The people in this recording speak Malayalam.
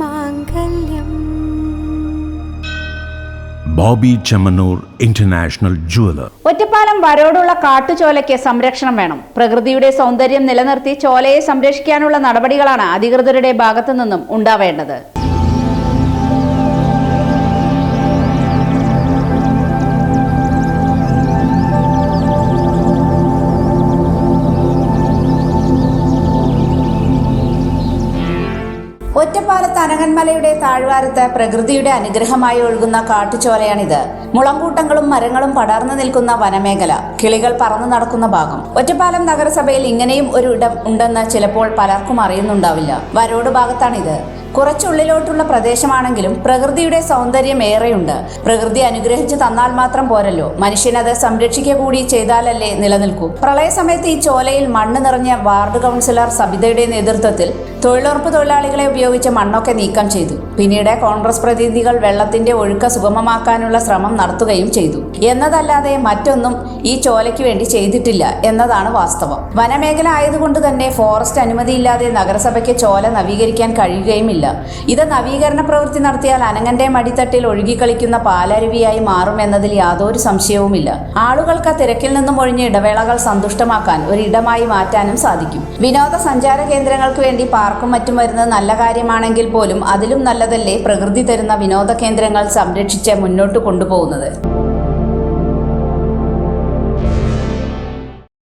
മാംഗല്യം. Boby Chemmanur international jeweller. Ottapalam വരോടുള്ള കാട്ടുചോലയ്ക്ക് സംരക്ഷണം വേണം. പ്രകൃതിയുടെ സൗന്ദര്യം നിലനിർത്തി ചോലയെ സംരക്ഷിക്കാനുള്ള നടപടികളാണ് അധികൃതരുടെ ഭാഗത്തു നിന്നും ഉണ്ടാവേണ്ടത്. ഒറ്റപ്പാലത്ത് അനങ്ങന്മലയുടെ താഴ്വാരത്ത് പ്രകൃതിയുടെ അനുഗ്രഹമായി ഒഴുകുന്ന കാട്ടുചോലയാണിത്. മുളങ്കൂട്ടങ്ങളും മരങ്ങളും പടർന്നു നിൽക്കുന്ന വനമേഖല. കിളികൾ പറന്നു നടക്കുന്ന ഭാഗം. ഒറ്റപ്പാലം നഗരസഭയിൽ ഇങ്ങനെയും ഒരു ഇടം ഉണ്ടെന്ന് ചിലപ്പോൾ പലർക്കും അറിയുന്നുണ്ടാവില്ല. വരോട് ഭാഗത്താണിത്. കുറച്ചുള്ളിലോട്ടുള്ള പ്രദേശമാണെങ്കിലും പ്രകൃതിയുടെ സൗന്ദര്യം ഏറെയുണ്ട്. പ്രകൃതി അനുഗ്രഹിച്ചു തന്നാൽ മാത്രം പോരല്ലോ. മനുഷ്യനത് സംരക്ഷിക്കുക കൂടി ചെയ്താലല്ലേ നിലനിൽക്കൂ. പ്രളയ സമയത്ത് ഈ ചോലയിൽ മണ്ണ് നിറഞ്ഞ വാർഡ് കൗൺസിലർ സബിതയുടെ നേതൃത്വത്തിൽ തൊഴിലുറപ്പ് തൊഴിലാളികളെ ഉപയോഗിച്ച് മണ്ണൊക്കെ നീക്കം ചെയ്തു. പിന്നീട് കോൺഗ്രസ് പ്രതിനിധികൾ വെള്ളത്തിന്റെ ഒഴുക്ക് സുഗമമാക്കാനുള്ള ശ്രമം നടത്തുകയും ചെയ്തു. എന്നതല്ലാതെ മറ്റൊന്നും ഈ ചോലയ്ക്ക് വേണ്ടി ചെയ്തിട്ടില്ല എന്നതാണ് വാസ്തവം. വനമേഖല ആയതുകൊണ്ട് തന്നെ ഫോറസ്റ്റ് അനുമതിയില്ലാതെ നഗരസഭയ്ക്ക് ചോല നവീകരിക്കാൻ കഴിയുകയുമില്ല. ഇത് നവീകരണ പ്രവൃത്തി നടത്തിയാൽ അനങ്ങന്റെ മടിത്തട്ടിൽ ഒഴുകിക്കളിക്കുന്ന പാലരുവിയായി മാറുമെന്നതിൽ യാതൊരു സംശയവുമില്ല. ആളുകൾക്ക് തിരക്കിൽ നിന്നും ഒഴിഞ്ഞ ഇടവേളകൾ സന്തുഷ്ടമാക്കാൻ ഒരു ഇടമായി മാറ്റാനും സാധിക്കും. വിനോദസഞ്ചാര കേന്ദ്രങ്ങൾക്ക് വേണ്ടി പാർക്കും മറ്റും വരുന്നത് നല്ല കാര്യമാണെങ്കിൽ പോലും അതിലും നല്ലതല്ലേ പ്രകൃതി തരുന്ന വിനോദ കേന്ദ്രങ്ങൾ സംരക്ഷിച്ച് മുന്നോട്ട് കൊണ്ടുപോകുന്നത്.